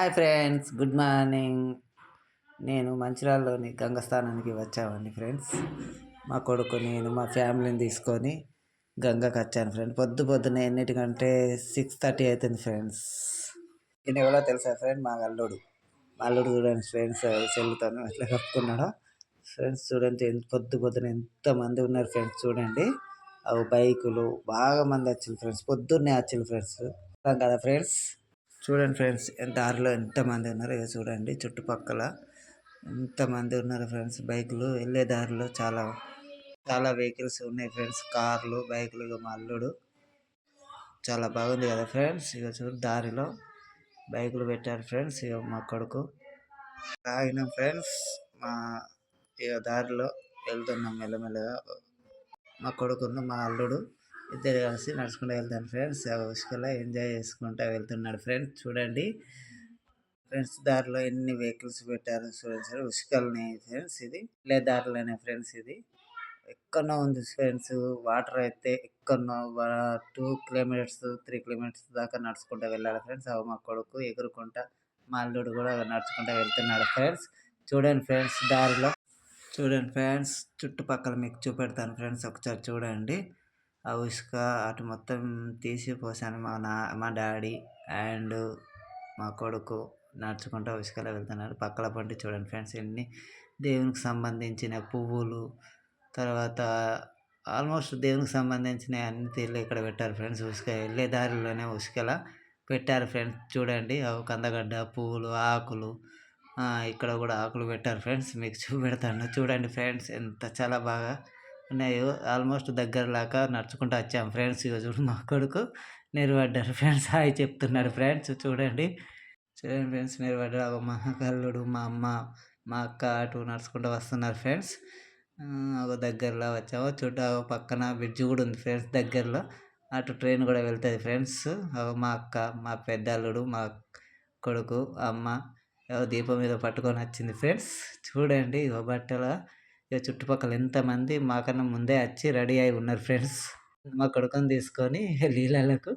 Hi friends good morning నేను మంచిర్యాలలోని గంగస్థానానికి వచ్చామండి friends మా కొడుకు నేను మా ఫ్యామిలీని తీసుకొని గంగకు వచ్చాను ఫ్రెండ్ పొద్దు పొద్దున ఎన్నిటికంటే సిక్స్ థర్టీ అవుతుంది ఫ్రెండ్స్ నేను ఎవరో తెలుసా ఫ్రెండ్ మా అల్లుడు. మా అల్లుడు చూడండి ఫ్రెండ్స్ చెల్లుతాను ఎట్లా కప్పుకున్నాడో. ఫ్రెండ్స్ చూడండి ఎంత పొద్దు పొద్దున ఎంతమంది ఉన్నారు ఫ్రెండ్స్ చూడండి. అవి బైకులు బాగా మంది వచ్చింది ఫ్రెండ్స్ పొద్దున్నే వచ్చింది ఫ్రెండ్స్ కదా ఫ్రెండ్స్ చూడండి ఫ్రెండ్స్ దారిలో ఎంతమంది ఉన్నారు ఇక చూడండి చుట్టుపక్కల ఎంతమంది ఉన్నారు ఫ్రెండ్స్ బైకులు వెళ్ళే దారిలో చాలా చాలా వెహికల్స్ ఉన్నాయి ఫ్రెండ్స్ కార్లు బైకులు ఇక మా అల్లుడు. చాలా బాగుంది కదా ఫ్రెండ్స్ ఇక చూడు దారిలో బైకులు పెట్టారు ఫ్రెండ్స్ ఇక మా కొడుకు. తాగినాం ఫ్రెండ్స్ మా ఇక దారిలో వెళ్తున్నాం మెల్లమెల్లగా. మా కొడుకును మా అల్లుడు. ఇద్దరు కలిసి నడుచుకుంటూ వెళ్తాను ఫ్రెండ్స్. ఉసుకలో ఎంజాయ్ చేసుకుంటూ వెళ్తున్నాడు ఫ్రెండ్స్. చూడండి. ఫ్రెండ్స్ దారిలో ఎన్ని వెహికల్స్ పెట్టారు చూడండి సార్. ఉసుకల్ని ఫ్రెండ్స్ ఇది. లే దారిలోనే ఫ్రెండ్స్ ఇది. ఎక్కడో ఉంది ఫ్రెండ్స్. వాటర్ అయితే ఎక్కడో టూ కిలోమీటర్స్ త్రీ కిలోమీటర్స్ దాకా నడుచుకుంటూ వెళ్ళాలి ఫ్రెండ్స్. అవి మా కొడుకు ఎగురుకుంటా మా అల్లుడు కూడా నడుచుకుంటూ వెళ్తున్నాడు ఫ్రెండ్స్. చూడండి ఫ్రెండ్స్ దారిలో. చూడండి ఫ్రెండ్స్ చుట్టుపక్కల మీకు చూపెడతాను ఫ్రెండ్స్. ఒకసారి చూడండి. ఆ ఉసుక అటు మొత్తం తీసి పోసాను మా నా మా డాడీ అండ్ మా కొడుకు నడుచుకుంటూ ఉసుకలో వెళ్తున్నారు. పక్కల పంటి చూడండి ఫ్రెండ్స్ ఎన్ని దేవునికి సంబంధించిన పువ్వులు తర్వాత ఆల్మోస్ట్ దేవునికి సంబంధించిన అన్ని తీర్లు ఇక్కడ పెట్టారు ఫ్రెండ్స్. ఉసుక వెళ్ళే దారిలోనే ఉసుకలా పెట్టారు ఫ్రెండ్స్. చూడండి కందగడ్డ పువ్వులు ఆకులు ఇక్కడ కూడా ఆకులు పెట్టారు ఫ్రెండ్స్. మీకు చూపెడతాను. చూడండి ఫ్రెండ్స్ ఎంత చాలా బాగా ఉన్నాయో ఆల్మోస్ట్ దగ్గరలాగా నడుచుకుంటూ వచ్చాం ఫ్రెండ్స్ ఇక చూడు మా కొడుకు నిలబడ్డారు ఫ్రెండ్స్ హాయ్ చెప్తున్నాడు ఫ్రెండ్స్ చూడండి. చూడండి ఫ్రెండ్స్ నిలబడ్డారు మా కల్లుడు మా అమ్మ మా అక్క అటు నడుచుకుంటూ వస్తున్నారు ఫ్రెండ్స్. ఒక దగ్గరలో వచ్చాము. చుట్టూ పక్కన బ్రిడ్జ్ కూడా ఉంది ఫ్రెండ్స్ దగ్గరలో. అటు ట్రైన్ కూడా వెళ్తుంది ఫ్రెండ్స్. మా అక్క మా పెద్ద అల్లుడు మా కొడుకు అమ్మ దీపం మీద పట్టుకొని వచ్చింది ఫ్రెండ్స్. చూడండి ఇక బట్టల. ఇక చుట్టుపక్కల ఎంతమంది మాకన్నా ముందే వచ్చి రెడీ అయి ఉన్నారు ఫ్రెండ్స్. మా కొడుకుని తీసుకొని లీలలకు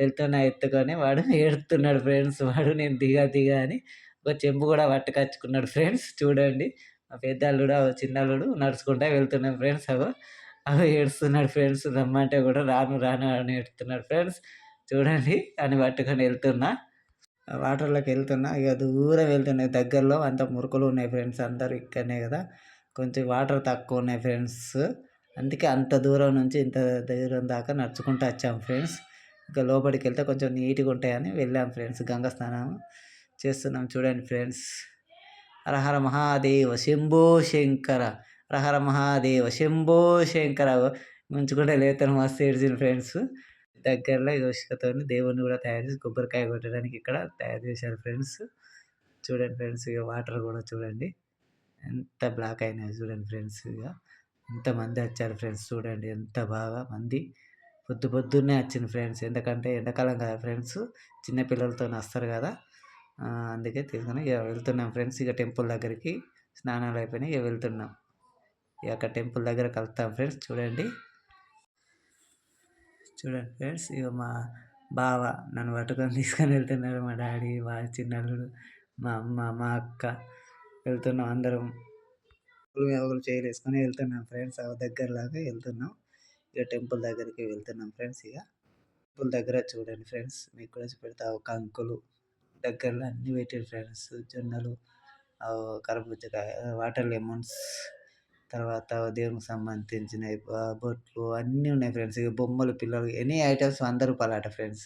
వెళ్తున్నా ఎత్తుకొని వాడు ఏడుతున్నాడు ఫ్రెండ్స్. వాడు నేను దిగా దిగా అని ఒక చెంబు కూడా పట్టుకొచ్చుకున్నాడు ఫ్రెండ్స్. చూడండి మా పెద్ద అల్లుడు చిన్న అల్లుడు నడుచుకుంటా వెళ్తున్నాడు ఫ్రెండ్స్. అగో అవి ఏడుస్తున్నాడు ఫ్రెండ్స్. రమ్మంటే కూడా రాను రాను అని ఏడుతున్నాడు ఫ్రెండ్స్. చూడండి అని పట్టుకొని వెళ్తున్నా. వాటర్లోకి వెళ్తున్నా. ఇక దూరం వెళ్తున్నాయి దగ్గరలో అంత మురుకులు ఉన్నాయి ఫ్రెండ్స్ అందరూ ఇక్కడనే కదా. కొంచెం వాటర్ తక్కువ ఉన్నాయి ఫ్రెండ్స్. అందుకే అంత దూరం నుంచి ఇంత దూరం దాకా నడుచుకుంటూ వచ్చాం ఫ్రెండ్స్. ఇంకా లోపలికి వెళ్తే కొంచెం నీట్గా ఉంటాయని వెళ్ళాం ఫ్రెండ్స్ గంగా స్నానం చేస్తున్నాం చూడండి ఫ్రెండ్స్. హరహర మహాదేవ శంభో శంకర హరహర మహాదేవ శంభో శంకర. ముంచుకుంటే లేతను మస్తు ఏడ్చింది ఫ్రెండ్స్. దగ్గరలో ఇసుకతో దేవుణ్ణి కూడా తయారు చేసి కొబ్బరికాయ కొట్టడానికి ఇక్కడ తయారు చేశారు ఫ్రెండ్స్. చూడండి ఫ్రెండ్స్ ఇక వాటర్ కూడా చూడండి. ఎంత బ్లాక్ అయినాయో చూడండి ఫ్రెండ్స్ ఇక ఎంతమంది వచ్చారు ఫ్రెండ్స్ చూడండి ఎంత బాగా మంది. పొద్దు పొద్దున్నే వచ్చింది ఫ్రెండ్స్ ఎందుకంటే ఎండాకాలం కదా ఫ్రెండ్స్ చిన్నపిల్లలతో వస్తారు కదా. అందుకే తీసుకుని ఇక వెళ్తున్నాం ఫ్రెండ్స్ ఇక టెంపుల్ దగ్గరికి స్నానాలు అయిపోయినాయి ఇక వెళ్తున్నాం. ఇక అక్కడ టెంపుల్ దగ్గర కలుస్తాం ఫ్రెండ్స్ చూడండి. చూడండి ఫ్రెండ్స్ ఇక మా బావ నన్ను పట్టుకొని తీసుకొని వెళ్తున్నారు మా డాడీ మా చిన్నల్లుడు మా అమ్మ మా అక్క. వెళ్తున్నాం అందరం. ఒకరు చైర్ వేసుకొని వెళ్తున్నాం ఫ్రెండ్స్. ఆ దగ్గరలాగా వెళ్తున్నాం. ఇక టెంపుల్ దగ్గరికి వెళ్తున్నాం ఫ్రెండ్స్ ఇక. టెంపుల్ దగ్గర చూడండి ఫ్రెండ్స్. మీకు కూడా పెడతా ఒక అంకులు దగ్గరలో అన్నీ పెట్టారు ఫ్రెండ్స్. జొన్నలు కర్బూజకాయ వాటర్ లెమన్స్ తర్వాత దేవునికి సంబంధించిన బొట్లు అన్నీ ఉన్నాయి ఫ్రెండ్స్. ఇక బొమ్మలు పిల్లలు ఎనీ ఐటమ్స్ వంద రూపాయలట ఫ్రెండ్స్.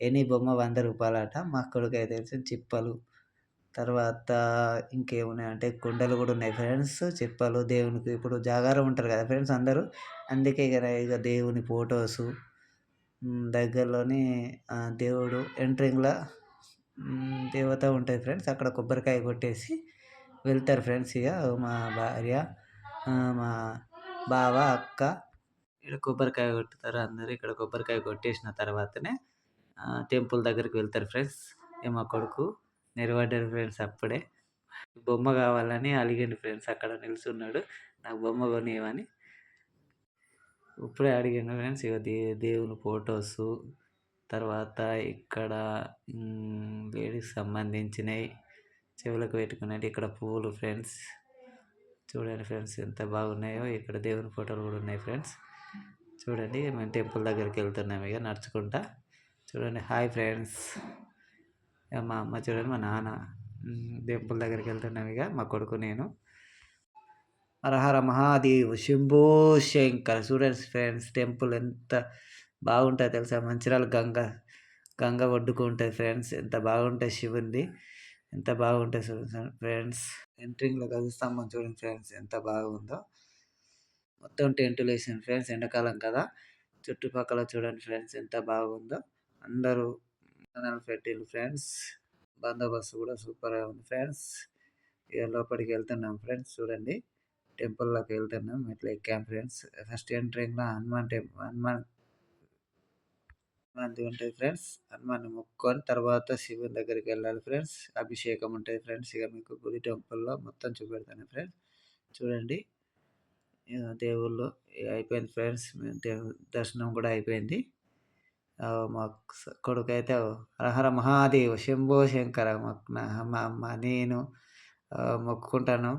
ఎనీ బొమ్మ వంద రూపాయలట. మా కొడుకు అయితే చిప్పలు తర్వాత ఇంకేమున్నాయంటే కుండలు కూడా ఉన్నాయి ఫ్రెండ్స్ చెప్పలు దేవునికి ఇప్పుడు జాగారం ఉంటారు కదా ఫ్రెండ్స్ అందరూ. అందుకే ఇక ఇక దేవుని ఫొటోసు. దగ్గరలోని దేవుడు ఎంట్రింగ్లో దేవత ఉంటుంది ఫ్రెండ్స్. అక్కడ కొబ్బరికాయ కొట్టేసి వెళ్తారు ఫ్రెండ్స్ ఇక మా భార్య మా బావ అక్క. ఇక్కడ కొబ్బరికాయ కొట్టుతారు అందరూ. ఇక్కడ కొబ్బరికాయ కొట్టేసిన తర్వాతనే టెంపుల్ దగ్గరికి వెళ్తారు ఫ్రెండ్స్. మా కొడుకు. నిలబడ్డాడు ఫ్రెండ్స్ అప్పుడే. బొమ్మ కావాలని అడిగాడు ఫ్రెండ్స్ అక్కడ నిల్చున్నాడు. నాకు బొమ్మ కొనియమని. ఇప్పుడే అడిగాను ఫ్రెండ్స్ ఇక దే దేవుని ఫొటోస్ తర్వాత ఇక్కడ లేడీస్ సంబంధించినవి చెవులకు పెట్టుకునేవి ఇక్కడ పూలు ఫ్రెండ్స్ చూడండి ఫ్రెండ్స్ ఎంత బాగున్నాయో ఇక్కడ దేవుని ఫోటోలు కూడా ఉన్నాయి ఫ్రెండ్స్ చూడండి మేము టెంపుల్ దగ్గరికి వెళ్తున్నాం ఇక నడుచుకుంటా. చూడండి హాయ్ ఫ్రెండ్స్ మా అమ్మ చూడండి మా నాన్న టెంపుల్ దగ్గరికి వెళ్తున్నాం ఇక మా కొడుకు నేను. హరహర మహాదేవ్ శంభో శంకర్. చూడండి ఫ్రెండ్స్ టెంపుల్ ఎంత బాగుంటుంది తెలుసా? మంచిర్యాల గంగ గంగ ఒడ్డుకు ఉంటుంది ఫ్రెండ్స్ ఎంత బాగుంటుంది శివుంది. ఎంత బాగుంటుంది చూడండి ఫ్రెండ్స్ ఎంట్రింగ్లో గజస్తంభం చూడండి ఫ్రెండ్స్ ఎంత బాగుందో. మొత్తం టెంటులు వేసాను ఫ్రెండ్స్ ఎండాకాలం కదా. చుట్టుపక్కల చూడండి ఫ్రెండ్స్ ఎంత బాగుందో. అందరూ పెట్టిండ్రు ఫ్రెండ్స్. బందోబస్తు కూడా సూపర్గా ఉంది ఫ్రెండ్స్. ఇక లోపలికి వెళ్తున్నాం ఫ్రెండ్స్ చూడండి. టెంపుల్లోకి వెళ్తున్నాం. ఇట్లా ఎక్కాం ఫ్రెండ్స్. ఫస్ట్ ఎంట్రింగ్లో హనుమాన్ టెంపుల్ హనుమాన్ హనుమాన్ది ఉంటుంది ఫ్రెండ్స్. హనుమాన్ మొక్కుకొని తర్వాత శివుని దగ్గరికి వెళ్ళాలి ఫ్రెండ్స్. అభిషేకం ఉంటుంది ఫ్రెండ్స్. ఇక మీకు గుడి టెంపుల్లో మొత్తం చూపెడతాను ఫ్రెండ్స్. చూడండి. దేవుళ్ళు అయిపోయింది ఫ్రెండ్స్. దర్శనం కూడా అయిపోయింది. మా కొడుకు అయితే హరహర మహాదేవ్ శంభో శంకర మా అమ్మ నేను మొక్కుకుంటాను.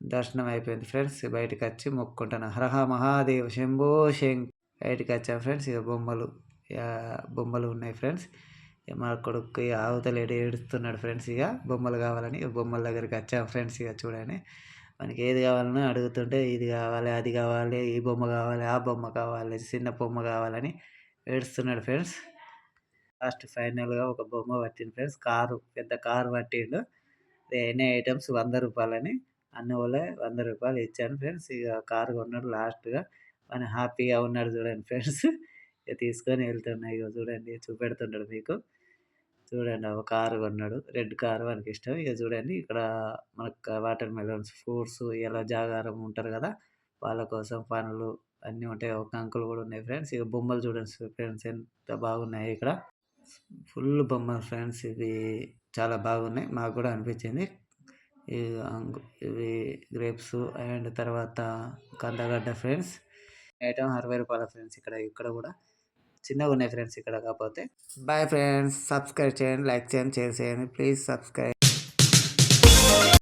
దర్శనం అయిపోయింది ఫ్రెండ్స్. బయటకు వచ్చి మొక్కుకుంటాను. హరహ మహాదేవ్ శంభో శంక్ బయటకు వచ్చాం ఫ్రెండ్స్. ఇక బొమ్మలు బొమ్మలు ఉన్నాయి ఫ్రెండ్స్. మా కొడుకు ఆవుతలు ఏడుస్తున్నాడు ఫ్రెండ్స్. ఇక బొమ్మలు కావాలని బొమ్మల దగ్గరికి వచ్చాం ఫ్రెండ్స్ ఇక చూడండి మనకి ఏది కావాలన్నా అడుగుతుంటే ఇది కావాలి అది కావాలి ఈ బొమ్మ కావాలి ఆ బొమ్మ కావాలి చిన్న బొమ్మ కావాలని ఏడుస్తున్నాడు ఫ్రెండ్స్. లాస్ట్ ఫైనల్గా ఒక బొమ్మ పట్టిండు ఫ్రెండ్స్. కారు పెద్ద కారు పట్టిండు. ఎన్ని ఐటమ్స్ వంద రూపాయలని అన్న వాళ్ళే వంద రూపాయలు ఇచ్చాను ఫ్రెండ్స్. ఇక కారు కొన్నాడు లాస్ట్గా మన హ్యాపీగా ఉన్నాడు చూడండి ఫ్రెండ్స్. ఇక తీసుకొని వెళ్తున్నా ఇక చూడండి చూపెడుతున్నాడు మీకు. చూడండి ఒక కారు కొన్నాడు. రెడ్ కారు మనకి ఇష్టం. ఇక చూడండి ఇక్కడ మనకు వాటర్ మెలన్స్ ఫ్రూట్స్ ఇలా జాగారం ఉంటారు కదా. వాళ్ళ కోసం పనులు అన్నీ ఉంటాయి. ఒక అంకుల్ కూడా ఉన్నాయి ఫ్రెండ్స్. ఇక బొమ్మలు చూడండి ఫ్రెండ్స్ ఎంత బాగున్నాయి ఇక్కడ. ఫుల్ బొమ్మలు ఫ్రెండ్స్. ఇవి చాలా బాగున్నాయి. మాకు కూడా అనిపించింది. ఇవి గ్రేప్స్ అండ్ తర్వాత కందగడ్డ ఫ్రెండ్స్. ఐటమ్ అరవై రూపాయల ఫ్రెండ్స్ ఇక్కడ ఇక్కడ కూడా. చిన్నగా ఉన్నాయి ఫ్రెండ్స్ ఇక్కడ కాకపోతే. Bye friends. సబ్స్క్రైబ్ చేయండి లైక్ చేయండి షేర్ చేయండి. Please subscribe.